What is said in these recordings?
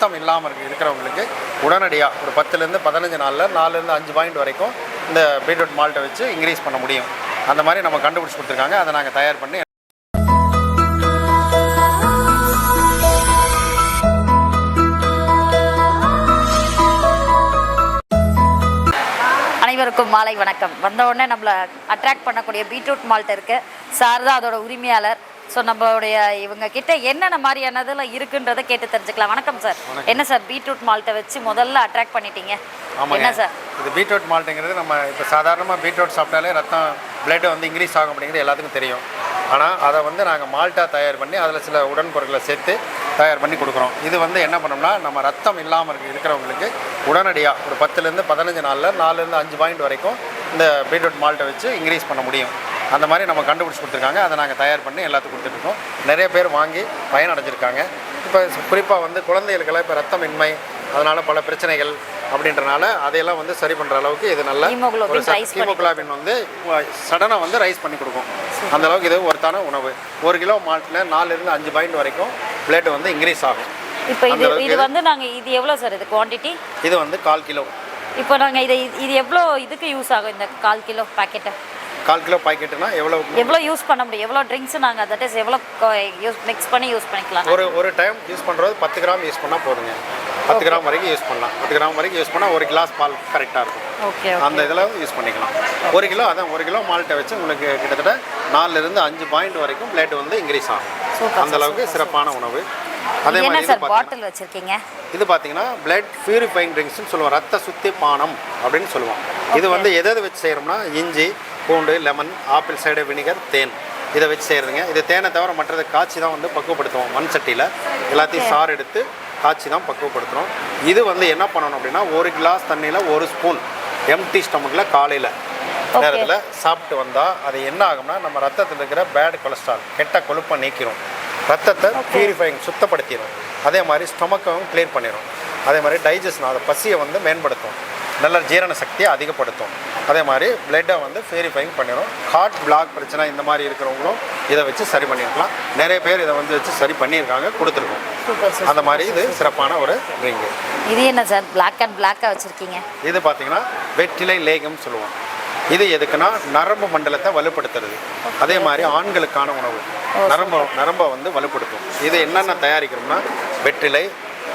ரத்தம் இல்லாமல் இருக்கு இருக்கிறவங்களுக்கு உடனடியாக ஒரு பத்துலேருந்து பதினஞ்சு நாளில் நாலுலேருந்து அஞ்சு பாயிண்ட் வரைக்கும் இந்த பீட்ரூட் மால்ட்டை வச்சு இன்க்ரீஸ் பண்ண முடியும். அந்த மாதிரி நம்ம கண்டுபிடிச்சி கொடுத்துருக்காங்க. அதை நாங்கள் தயார் பண்ணி அனைவருக்கும் மாலை வணக்கம். வந்த உடனே நம்மளை அட்ராக்ட் பண்ணக்கூடிய பீட்ரூட் மால்ட் இருக்கு. சார் தான் அதோட உரிமையாளர். ஸோ நம்மளுடைய இவங்க கிட்ட என்னென்ன மாதிரியானதுல இருக்குன்றதை கேட்டு தெரிஞ்சுக்கலாம். வணக்கம் சார் என்ன சார் பீட்ரூட் மால்ட்டை வச்சு முதல்ல அட்ராக்ட் பண்ணிட்டீங்க. என்ன சார் இது பீட்ரூட் மால்ட்டுங்கிறது நம்ம இப்போ சாதாரணமாக பீட்ரூட் சாப்பிட்டாலே ரத்தம் பிளட் வந்து இன்க்ரீஸ் ஆகும் அப்படிங்கிறது எல்லாத்துக்கும் தெரியும். ஆனால் அதை வந்து நாங்கள் மால்ட்டாக தயார் பண்ணி அதில் சில உடன்பொருட்களை சேர்த்து தயார் பண்ணி கொடுக்குறோம். இது வந்து என்ன பண்ணோம்னா நம்ம ரத்தம் இல்லாமல் இருக்கு இருக்கிறவங்களுக்கு உடனடியாக ஒரு பத்துலேருந்து பதினஞ்சு நாளில் நாலுலேருந்து அஞ்சு பாயிண்ட் வரைக்கும் இந்த பீட்ரூட் மால்ட்டை வச்சு இன்க்ரீஸ் பண்ண முடியும். அந்த மாதிரி நம்ம கண்டுபிடிச்சி கொடுத்துருக்காங்க. அதை நாங்கள் தயார் பண்ணி எல்லாத்துக்கும் கொடுத்துட்ருக்கோம். நிறைய பேர் வாங்கி பயனடைஞ்சிருக்காங்க. இப்போ குறிப்பாக வந்து குழந்தைகளுக்கெல்லாம் இப்போ ரத்தமின்மை அதனால் பல பிரச்சனைகள் அப்படின்றனால அதையெல்லாம் வந்து சரி பண்ணுற அளவுக்கு இது நல்ல ஒரு ஹீமோகுளோபின் வந்து சடனாக வந்து ரைஸ் பண்ணி கொடுக்கும். அந்த அளவுக்கு இது ஒருத்தான உணவு. ஒரு கிலோ மாட்டில் நாலுலேருந்து அஞ்சு பாயிண்ட் வரைக்கும் பிளேட் வந்து இன்க்ரீஸ் ஆகும். இப்போ இது இது வந்து நாங்க இது எவ்வளோ சார் இது குவாண்டிட்டி இது வந்து கால் கிலோ. இப்போ நாங்க இதை இது எவ்வளோ இதுக்கு யூஸ் ஆகும் இந்த கால் கிலோ பாக்கெட்டை கால் கிலோ பாக்கெட்டுனா எவ்வளோ எவ்வளோ யூஸ் பண்ண முடியும்? எவ்வளோ ட்ரிங்க்ஸ் நாங்கள் தட் இஸ் எவ்வளோ யூஸ் மிக்ஸ் பண்ணி யூஸ் பண்ணிக்கலாம். ஒரு ஒரு டைம் யூஸ் பண்ணுறது பத்து கிராம் யூஸ் பண்ணால் போதுங்க. பத்து கிராம் வரைக்கும் யூஸ் பண்ணலாம். பத்து கிராம் வரைக்கும் யூஸ் பண்ணால் ஒரு கிளாஸ் பால் கரெக்டாக இருக்கும். ஓகே அந்த இதில் யூஸ் பண்ணிக்கலாம். ஒரு கிலோ அதான் ஒரு கிலோ மால்ட்டை வச்சு உங்களுக்கு கிட்டத்தட்ட நாலுலேருந்து அஞ்சு பாயிண்ட் வரைக்கும் பிளேட் வந்து இன்க்ரீஸ் ஆகும். அந்த அளவுக்கு சிறப்பான உணவு. அதே மாதிரி பாட்டில் வச்சிருக்கீங்க? இது பார்த்தீங்கன்னா பிளட் பியூரிஃபைங் ட்ரிங்க்ஸ்னு சொல்லுவோம். ரத்த சுத்தி பானம் அப்படின்னு சொல்லுவோம். இது வந்து எதை எதை வச்சு செய்கிறோம்னா இஞ்சி பூண்டு லெமன் ஆப்பிள் சைடு வினிகர் தேன். இதை வச்சு செய்கிறதுங்க இது தேனை தவிர மற்றதை காய்ச்சி தான் வந்து பக்குவப்படுத்துவோம். மண் சட்டியில். எல்லாத்தையும் சாறு எடுத்து காய்ச்சி தான் பக்குவப்படுத்துகிறோம் இது வந்து என்ன பண்ணணும் அப்படின்னா ஒரு கிளாஸ் தண்ணியில் ஒரு ஸ்பூன் எம்டி ஸ்டமக்கில் காலையில். நேரத்தில் சாப்பிட்டு வந்தால் அது என்ன ஆகும்னா நம்ம ரத்தத்தில் இருக்கிற பேட் கொலஸ்ட்ரால் கெட்ட கொழுப்பை நீக்கிரும். ரத்தத்தை பியூரிஃபைங் சுத்தப்படுத்திடும் அதே மாதிரி ஸ்டொமக்கையும் கிளியர் பண்ணிடும் அதே மாதிரி டைஜஷன் அதை பசியை வந்து மேம்படுத்தும். நல்ல ஜீரண சக்தியை அதிகப்படுத்தும். அதே மாதிரி பிளட்டை வந்து பியூரிஃபைங் பண்ணிடும் ஹார்ட் பிளாக் பிரச்சனை இந்த மாதிரி இருக்கிறவங்களும் இதை வச்சு சரி பண்ணியிருக்கலாம் நிறைய பேர் இதை வந்து வச்சு சரி பண்ணியிருக்காங்க கொடுத்துருக்கோம். அந்த மாதிரி இது சிறப்பான ஒரு ட்ரிங்கு இது என்ன சார்? பிளாக் அண்ட் பிளாக்காக வச்சுருக்கீங்க? இது பார்த்தீங்கன்னா வெற்றிலை லேகம் சொல்லுவோம். இது எதுக்குன்னா நரம்பு மண்டலத்தை வலுப்படுத்துறது. அதே மாதிரி ஆண்களுக்கான உணவு. நரம்பு நரம்பை வந்து வலுப்படுத்தும். இது என்னென்ன தயாரிக்கிறோம்னா வெற்றிலை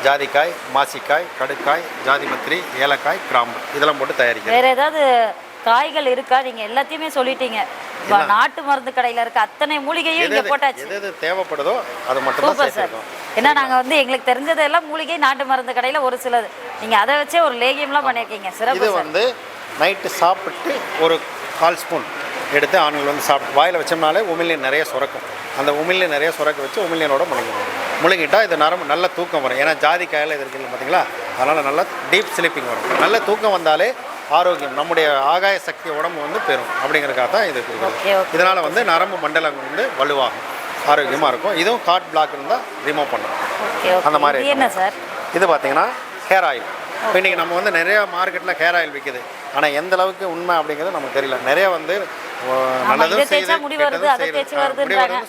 ஜாதிக்காய் மாசிக்காய் கடுக்காய் ஜாதிபத்திரி ஏலக்காய் கிராம்பு. இதெல்லாம் போட்டு தயாரிக்கிறோம் வேற ஏதாவது காய்கள் இருக்கா? நீங்க எல்லாத்தையுமே சொல்லிட்டீங்க. வ- நாட்டு மருந்து கடையில இருக்க அத்தனை மூலிகையும் இங்க போட்டாச்சு. எது எது தேவைப்படுதோ அது மட்டும் தான் சூப்பர் சார். சேர்த்துருக்கோம். ஏன்னா நாங்க வந்து எங்களுக்கு தெரிஞ்சதெல்லாம் மூலிகை நாட்டு மருந்து கடையில ஒரு சிலது. நீங்க அதை வச்சே ஒரு லேகியம்லாம் பண்ணியிருக்கீங்க. சிறப்பு இது சார். வந்து நைட்டு சாப்பிட்டு ஒரு கால் ஸ்பூன் எடுத்து ஆண்கள் வந்து சாப்பிட்டு வாயில் வச்சோம்னாலே உமிழ்நீர் நிறைய சுரக்கும். அந்த உமிழ்நீர் நிறைய சுரக்க வச்சு உமிழ்நீரோட முழுங்கணும் முழுங்கிட்டா இது நரம்பு நல்ல தூக்கம் வரும். ஏன்னா ஜாதி காயில் இது இருக்குது பார்த்தீங்களா அதனால் நல்லா டீப் ஸ்லீப்பிங் வரும். நல்ல தூக்கம் வந்தாலே ஆரோக்கியம் நம்முடைய ஆகாய சக்தி உடம்பு வந்து பெறும். அப்படிங்கிறதுக்காக தான் இது okay. இதனால் வந்து நரம்பு மண்டலம் வந்து வலுவாகும். ஆரோக்கியமாக இருக்கும். இதுவும் காட் பிளாக் இருந்தால் ரிமூவ் பண்ணும் அந்த மாதிரி என்ன சார்? இது பார்த்தீங்கன்னா ஹேர் ஆயில் இப்போ இன்றைக்கி நம்ம வந்து நிறைய மார்க்கெட்டில் ஹேர் ஆயில் விற்குது ஆனால் எந்த அளவுக்கு உண்மை அப்படிங்கிறது நமக்கு தெரியல. நிறைய வந்து நல்லதும் தேய்ச்சா முடி வருது அதை. தேய்ச்சி வருதுன்றாங்க.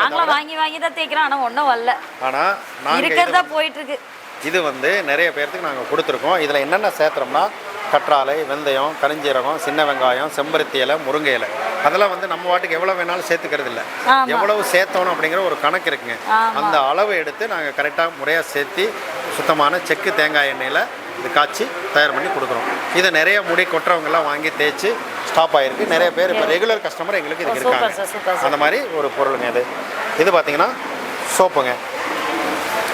நாங்களும் வாங்கி வாங்கி தான் தேய்க்கிறோம் ஆனா ஒன்றும் வரல. ஆனால் நாங்கள் இருக்கிறதா போயிட்டு இருக்கு இது வந்து நிறைய பேர்த்துக்கு நாங்கள் கொடுத்துருக்கோம். இதில் என்னென்ன சேர்த்துறோம்னா கற்றாழை வெந்தயம் கரிஞ்சீரகம் சின்ன வெங்காயம் செம்பருத்தி இலை முருங்கை இலை. அதெல்லாம் வந்து நம்ம வாட்டுக்கு எவ்வளோ வேணாலும் சேர்த்துக்கிறது இல்லை. எவ்வளவு சேர்த்தோணும் அப்படிங்கிற ஒரு கணக்கு இருக்குங்க. அந்த அளவு எடுத்து நாங்கள் கரெக்டாக முறையாக சேர்த்து சுத்தமான செக்கு தேங்காய் எண்ணெயில் இது காய்ச்சி தயார் பண்ணி கொடுக்குறோம். இதை நிறைய முடி கொட்டுறவங்கெல்லாம் வாங்கி தேய்ச்சி ஸ்டாப் ஆகிருக்கு நிறைய பேர் இப்போ ரெகுலர் கஸ்டமர் எங்களுக்கு சூப்பர் இருக்காங்க. அந்த மாதிரி ஒரு பொருளுங்க இது. இது பார்த்தீங்கன்னா சோப்புங்க.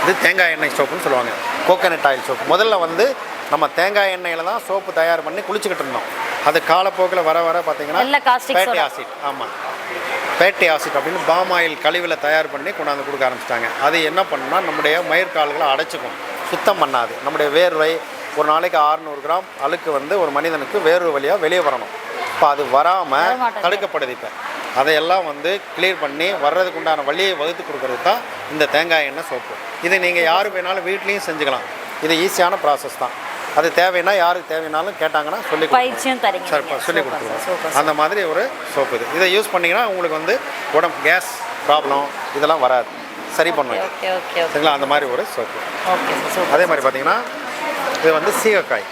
இது தேங்காய் எண்ணெய் சோப்புன்னு சொல்லுவாங்க. கோகனட் ஆயில் சோப்பு முதல்ல வந்து நம்ம தேங்காய் எண்ணெயில் தான் சோப்பு தயார் பண்ணி குளிச்சுக்கிட்டு இருந்தோம். அது காலப்போக்கில் வர வர பார்த்தீங்கன்னா ஃபேட்டி. ஆசிட் ஆமாம் ஃபேட்டி ஆசிட் அப்படின்னு பாம் ஆயில் கழிவில் தயார் பண்ணி கொண்டாந்து கொடுக்க ஆரம்பிச்சிட்டாங்க. அது என்ன பண்ணுன்னா நம்முடைய மயிர்கால்களை அடைச்சிக்கும். சுத்தம் பண்ணாது. நம்முடைய வேர்வை ஒரு நாளைக்கு 600 கிராம் அழுக்கு வந்து ஒரு மனிதனுக்கு வேர்வை வழியாக வெளியே வரணும். இப்போ அது வராமல். தடுக்கப்படுது இப்போ. அதையெல்லாம் வந்து கிளியர் பண்ணி வர்றதுக்கு உண்டான வழியை வகுத்து கொடுக்கறது தான் இந்த தேங்காய் எண்ணெய் சோப்பு. இதை நீங்கள் யார் வேணாலும் வீட்லேயும் செஞ்சுக்கலாம். இது ஈஸியான ப்ராசஸ் தான். அது தேவைன்னா யாருக்கு தேவைனாலும் கேட்டாங்கன்னா சொல்லி. பயிற்சியும் தரீங்க. சொல்லி கொடுத்துருவோம். அந்த மாதிரி ஒரு சோப்பு இது. இதை யூஸ் பண்ணிங்கன்னா உங்களுக்கு வந்து உடம்பு கேஸ் ப்ராப்ளம் இதெல்லாம் வராது. சரி ஓகே சரிங்களா? அந்த மாதிரி ஒரு சோப்பு. அதே மாதிரி பார்த்தீங்கன்னா இது வந்து சீகக்காய்.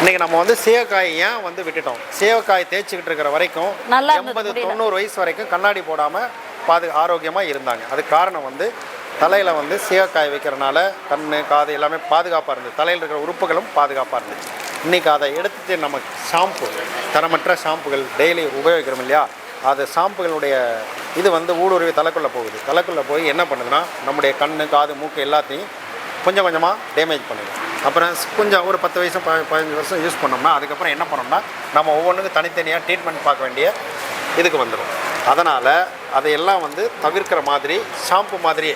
இன்னைக்கு நம்ம வந்து சீகக்காய் ஏன் வந்து விட்டுட்டோம்? சீகக்காய் தேய்ச்சிக்கிட்டு இருக்கிற வரைக்கும் எண்பது. தொண்ணூறு வயசு வரைக்கும் கண்ணாடி போடாமல் பாது ஆரோக்கியமாக இருந்தாங்க. அதுக்கு காரணம் வந்து தலையில் வந்து சீகக்காய் வைக்கிறனால கண் காது எல்லாமே பாதுகாப்பாக இருந்தது. தலையில் இருக்கிற உறுப்புகளும் பாதுகாப்பாக இருந்துச்சு. இன்றைக்கி அதை எடுத்துட்டு நம்ம ஷாம்பு தரமற்ற ஷாம்புகள் டெய்லி உபயோகிக்கிறோம் இல்லையா? அது ஷாம்புகளுடைய இது வந்து ஊடுருவி தலைக்குள்ளே போகுது. தலைக்குள்ளே போய் என்ன பண்ணுதுன்னா நம்முடைய கண் காது மூக்கு எல்லாத்தையும் கொஞ்சம் கொஞ்சமாக டேமேஜ் பண்ணிடும். அப்புறம் கொஞ்சம் ஒரு பத்து வயசு ப பதினஞ்சு வருஷம் யூஸ் பண்ணோம்னா அதுக்கப்புறம் என்ன பண்ணோம்னா நம்ம ஒவ்வொன்றுக்கும் தனித்தனியாக ட்ரீட்மெண்ட் பார்க்க வேண்டிய இதுக்கு வந்துடும் அதனால் அதையெல்லாம் வந்து தவிர்க்கிற மாதிரி ஷாம்பு மாதிரி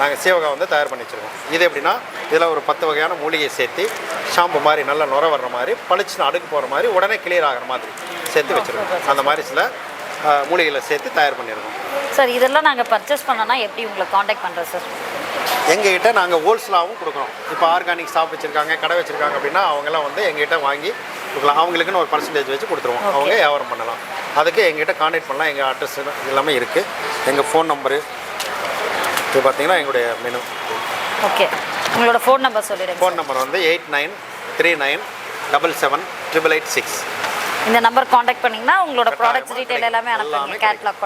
நாங்கள் சீவகா வந்து தயார் பண்ணி வச்சுருக்கோம். இது எப்படின்னா இதில் ஒரு பத்து வகையான மூலிகை சேர்த்து ஷாம்பு மாதிரி நல்லா நுர வர்ற மாதிரி பளிச்சுன்னு அடுக்கு போகிற மாதிரி உடனே கிளியர் ஆகிற மாதிரி சேர்த்து வச்சுருக்கோம். அந்த மாதிரி சில மூலிகைகளை சேர்த்து தயார் பண்ணியிருக்கோம் சார் இதெல்லாம் நாங்கள் பர்ச்சேஸ் பண்ணோன்னா எப்படி உங்களை காண்டாக்ட் பண்ணுறோம் சார்? எங்ககிட்ட நாங்கள் ஹோல்சேலாகவும் கொடுக்குறோம். இப்போ ஆர்கானிக் ஷாப் வச்சுருக்காங்க கடை வச்சுருக்காங்க அப்படின்னா அவங்கெல்லாம் வந்து எங்ககிட்ட வாங்கி கொடுக்கலாம். அவங்களுக்குன்னு ஒரு பர்சன்டேஜ் வச்சு கொடுத்துருவோம். அவங்க வியாபாரம் பண்ணலாம். அதுக்கு எங்ககிட்ட காண்டாக்ட் பண்ணலாம். எங்கள் அட்ரஸ் எல்லாமே இருக்குது எங்கள் ஃபோன் நம்பரு இது பார்த்தீங்கன்னா எங்களுடைய மெனு ஓகே உங்களோட ஃபோன் நம்பர் சொல்லிடுங்க ஃபோன் நம்பர் வந்து eight nine three nine double seven triple eight six இந்த நம்பர் காண்டாக்ட் பண்ணிங்கன்னா உங்களோட ப்ராடக்ட்ஸ் டீட்டெயில் எல்லாமே எல்லாமே அனுப்புங்க கேட்லாக்